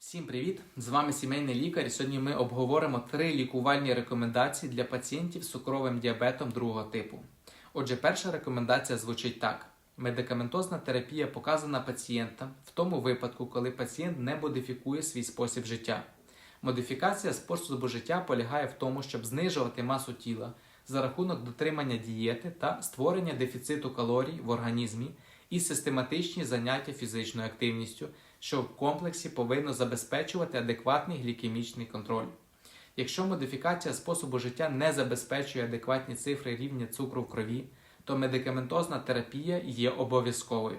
Всім привіт! З вами сімейний лікар. І Сьогодні ми обговоримо три лікувальні рекомендації для пацієнтів з цукровим діабетом другого типу. Отже, перша рекомендація звучить так: медикаментозна терапія показана пацієнтам в тому випадку, коли пацієнт не модифікує свій спосіб життя. Модифікація способу життя полягає в тому, щоб знижувати масу тіла за рахунок дотримання дієти та створення дефіциту калорій в організмі і систематичні заняття фізичною активністю, що в комплексі повинно забезпечувати адекватний глікемічний контроль. Якщо модифікація способу життя не забезпечує адекватні цифри рівня цукру в крові, то медикаментозна терапія є обов'язковою.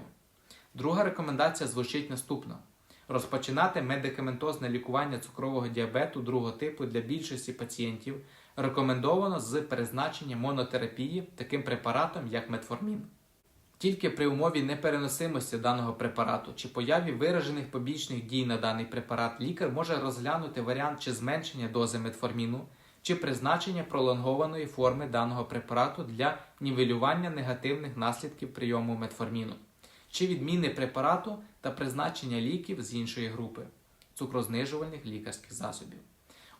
Друга рекомендація звучить наступно: розпочинати медикаментозне лікування цукрового діабету другого типу для більшості пацієнтів рекомендовано з призначенням монотерапії таким препаратом, як метформін. Тільки при умові непереносимості даного препарату чи появі виражених побічних дій на даний препарат лікар може розглянути варіант чи зменшення дози метформіну, чи призначення пролонгованої форми даного препарату для нівелювання негативних наслідків прийому метформіну, чи відміни препарату та призначення ліків з іншої групи цукрознижувальних лікарських засобів.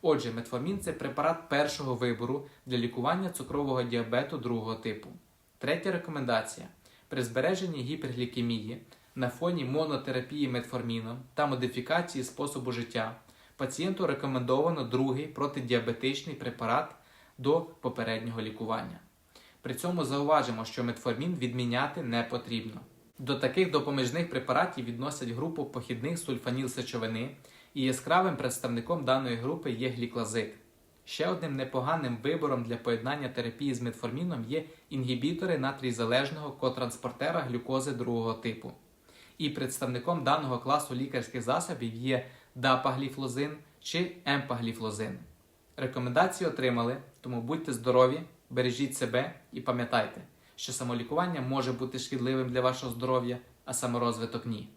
Отже, метформін це препарат першого вибору для лікування цукрового діабету другого типу. Третя рекомендація. При збереженні гіперглікемії на фоні монотерапії метформіном та модифікації способу життя пацієнту рекомендовано другий протидіабетичний препарат до попереднього лікування. При цьому зауважимо, що метформін відміняти не потрібно. До таких допоміжних препаратів відносять групу похідних сульфанілсечовини, і яскравим представником даної групи є гліклазид. Ще одним непоганим вибором для поєднання терапії з метформіном є інгібітори натрійзалежного котранспортера глюкози другого типу. І представником даного класу лікарських засобів є дапагліфлозин чи емпагліфлозин. Рекомендації отримали, тому будьте здорові, бережіть себе і пам'ятайте, що самолікування може бути шкідливим для вашого здоров'я, а саморозвиток ні.